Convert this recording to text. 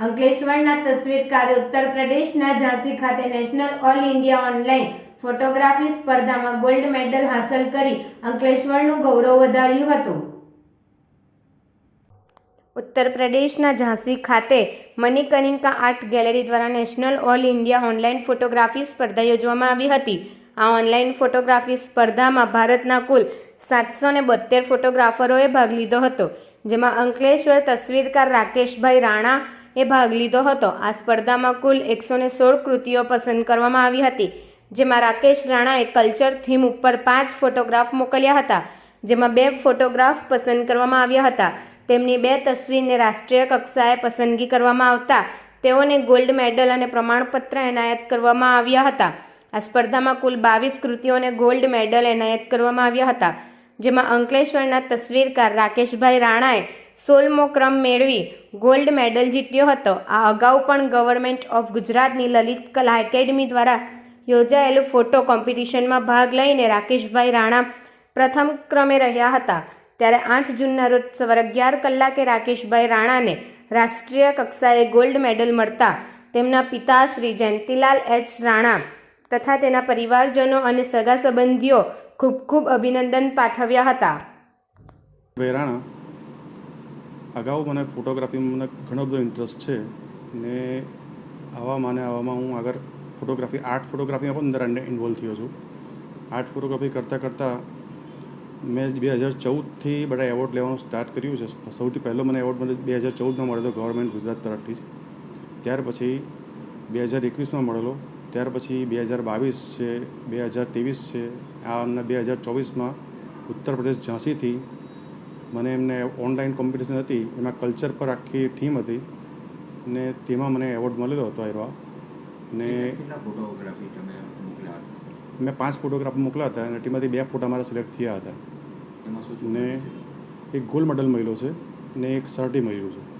અંકલેશ્વરના તસવીરકારે ઉત્તર પ્રદેશના ઝાંસી ખાતે national all India online photography સ્પર્ધામાં ગોલ્ડ મેડલ હાંસલ કરી અંકલેશ્વરનું ગૌરવ વધાર્યું હતું. ઉત્તર પ્રદેશના ઝાંસી ખાતે મણિકર્ણિકા આર્ટ ગેલેરી દ્વારા national all India online photography સ્પર્ધા યોજવામાં આવી હતી. આ ઓનલાઈન ફોટોગ્રાફી સ્પર્ધામાં ભારતના કુલ સાતસો ને બોતેર ફોટોગ્રાફરોએ ભાગ લીધો હતો, જેમાં અંકલેશ્વર તસવીરકાર રાકેશભાઈ રાણા એ ભાગ લીધો હતો. આ સ્પર્ધામાં કુલ એકસો ને સોળ કૃતિઓ પસંદ કરવામાં આવી હતી, જેમાં રાકેશ રાણાએ કલ્ચર થીમ ઉપર પાંચ ફોટોગ્રાફ મોકલ્યા હતા, જેમાં બે ફોટોગ્રાફ પસંદ કરવામાં આવ્યા હતા. તેમની બે તસવીરને રાષ્ટ્રીય કક્ષાએ પસંદગી કરવામાં આવતા તેઓને ગોલ્ડ મેડલ અને પ્રમાણપત્ર એનાયત કરવામાં આવ્યા હતા. આ સ્પર્ધામાં કુલ બાવીસ કૃતિઓને ગોલ્ડ મેડલ એનાયત કરવામાં આવ્યા હતા, જેમાં અંકલેશ્વરના તસવીરકાર રાકેશભાઈ રાણાએ સોળમો ક્રમ મેળવી ગોલ્ડ મેડલ જીત્યો હતો. આ અગાઉ પણ ગવર્મેન્ટ ઓફ ગુજરાતની લલિત કલા એકેડમી દ્વારા યોજાયેલું ફોટો કોમ્પિટિશનમાં ભાગ લઈને રાકેશભાઈ રાણા પ્રથમ ક્રમે રહ્યા હતા. ત્યારે આઠ જૂનના રોજ સવારે અગિયાર કલાકે રાકેશભાઈ રાણાને રાષ્ટ્રીય કક્ષાએ ગોલ્ડ મેડલ મળતા તેમના પિતા શ્રી જયંતિલાલ એચ. રાણા તથા તેના પરિવારજનો અને સગા સંબંધીઓ ખૂબ ખૂબ અભિનંદન પાઠવ્યા હતા. વેરાણા અગાઉ મને ફોટોગ્રાફીમાં મને ઘણો બધો ઇન્ટરેસ્ટ છે ને આવામાં ને આવામાં હું આગળ ફોટોગ્રાફી આર્ટ ફોટોગ્રાફીમાં પણ અંદર ઇન્વોલ્વ થયો છું. આર્ટ ફોટોગ્રાફી કરતાં કરતાં મેં બે હજાર ચૌદથી બધા એવોર્ડ લેવાનું સ્ટાર્ટ કર્યું છે. સૌથી પહેલો મને એવોર્ડ મને બે હજાર ચૌદમાં મળ્યો હતો ગવર્મેન્ટ ગુજરાત તરફથી જ. ત્યાર પછી બે હજાર એકવીસમાં મળેલો. ત્યાર પછી બે હજાર બાવીસ છે, બે હજાર ત્રેવીસ છે, આ અમને બે હજાર ચોવીસમાં ઉત્તર પ્રદેશ ઝાંસીથી મને એમને ઓનલાઈન કોમ્પિટિશન હતી એમાં કલ્ચર પર આખી થીમ હતી ને તેમાં મને એવોર્ડ મળેલો હતો એવા ને મેં પાંચ ફોટોગ્રાફ મોકલ્યા હતા અને તેમાંથી બે ફોટા મારા સિલેક્ટ થયા હતા. ને એક ગોલ્ડ મેડલ મળ્યો છે ને એક સર્ટી મળ્યું છે.